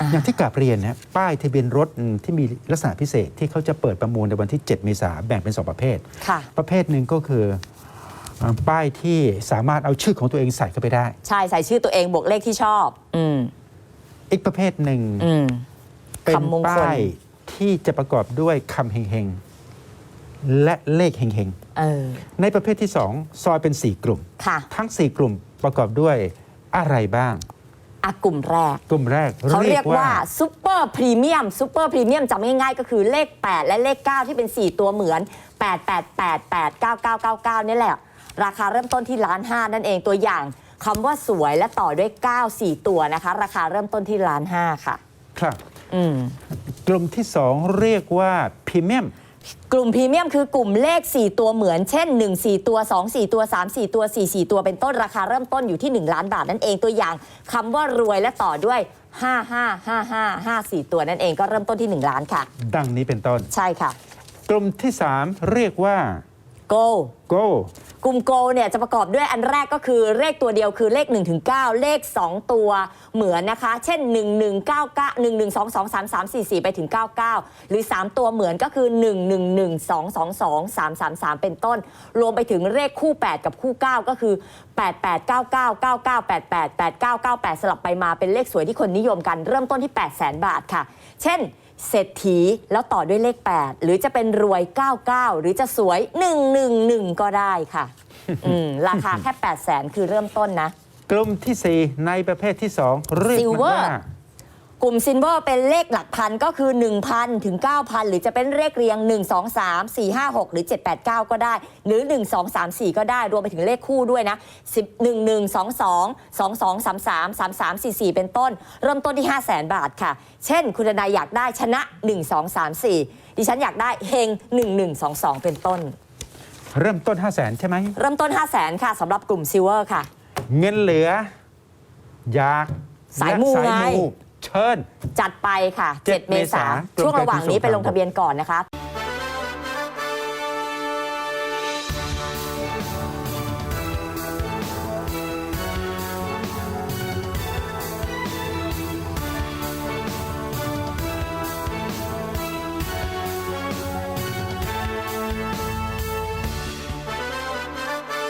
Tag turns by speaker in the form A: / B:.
A: อ่า
B: อย่างที่กลับเรียนนะป้ายทะเบียนรถที่มีลักษณะพิเศษที่เขาจะเปิดประมูลในวันที่ 7 เมษายนแบ่งเป็น 2 ประเภท
A: ค่ะ
B: ประเภทหนึ่งก็คือเอ่อป้ายที่สามารถเอาชื่อของตัวเองใส่เข้าไปได้
A: ใช่ใส่ชื่อตัวเองบวกเลขที่ชอบอืม
B: อีกประเภทหนึ่ง
A: อืม
B: เป็น
A: คำมงคล
B: ป้ายที่จะประกอบด้วยคำเฮงๆ และเลขเฮง
A: เออ
B: ๆในประเภทที่2ซอยเป็น 4 กลุ่ม
A: ค่ะ
B: ทั้ง 4 กลุ่มประกอบด้วยอะไรบ้าง
A: อะกลุ่มแรก
B: กลุ่มแรก
A: เขาเรียกว่าซูเปอร์พรีเมียมซูเปอร์พรีเมียมจำง่ายๆ ก็คือเลข 8 และเลข 9 ที่เป็น 4 ตัวเหมือน 8 8 8 8 9 9 9 9นี่แหละ ราคาเริ่มต้นที่ล้านห้านั่นเองตัวอย่างคำว่าสวยและต่อด้วย 9 4 ตัวนะคะ ราคาเริ่มต้นที่ล้านห้าค่ะ
B: ครับ
A: อืม
B: กลุ่มที่ 2 เรียกว่าพรีเมียม
A: กลุ่มพรีเมียมคือกลุ่มเลข 4 ตัวเหมือนเช่น 1 4 ตัว 2 4 ตัว 3 4 ตัว 4 4 ตัวเป็นต้นราคาเริ่มต้นอยู่ที่ 1 ล้านบาทนั่นเองตัวอย่างคำว่ารวยและต่อด้วย 5 5 5 5 5 4 ตัวนั่นเองก็เริ่มต้นที่ 1 ล้านค่ะ
B: ดังนี้เป็นต้น
A: ใช่ค่ะ
B: กลุ่มที่ 3 เรียกว่า
A: go
B: go
A: กลุ่ม go เนี่ยจะประกอบด้วยอันแรกก็คือเลขตัวเดียวคือเลข1ถึง9เลข 2 ตัวเหมือนนะคะ เช่น 1 1 9 9 1 1 2 2 3 3 4 4 ไปถึง 99 หรือ 3 ตัวเหมือนก็คือ 1 1 1 2 2 2 3 3 3 เป็นต้น รวมไปถึงเลขคู่ 8 กับคู่ 9 ก็คือ 8 8 9 9 9 9 8 8 8 9 9 8 สลับไปมาเป็นเลขสวยที่คนนิยมกันเริ่มต้นที่ 8 0 0แสนบาทค่ะ เช่น เศรษฐีแล้วต่อด้วยเลข 8 หรือจะเป็นรวย 99 หรือจะสวย 111 ก็ได้ค่ะอืมราคาแค่ 8 0 0แสนคือเริ่มต้นนะ
B: กลุ่มทีสี่4 ในประเภทที่ 2 เรียกมัน
A: Silver
B: ว่า
A: กลุ่มซินเวอร์เป็นเลขหลักพันก็คือ 1,000 ถึง 9,000 หรือจะเป็นเลขเรียง 1 2 3 4 5 6 หรือ 7 8 9 ก็ได้ หรือ 1 2 3 4 ก็ได้ รวมไปถึงเลขคู่ด้วยนะ10 1 1 2 2 2 2 3 3 3 3 4 4 เป็นต้น เริ่มต้นที่ 5 0 0แสนบาทค่ะ เช่น คุณทนายอยากได้ชนะ 1 2 3 4 ดิฉันอยากได้เฮง 1 1 2 2 เป็นต้น
B: เริ่มต้น 5 0 0 0 0นใช่ไหม
A: เริ่มต้น 5 0 0แสนค่ะสำหรับกลุ่มซิลเวอร์ค่ะ
B: เงินเหลือ อยาก
A: สายมู
B: และสาย
A: ไง
B: มู เชิญ
A: จัดไปค่ะ
B: 7
A: 7เมษายน
B: เมษายน
A: ช่วงระหว่างนี้
B: กรมการขนส่ง
A: ไปลงทะเบียนก่อนนะคะ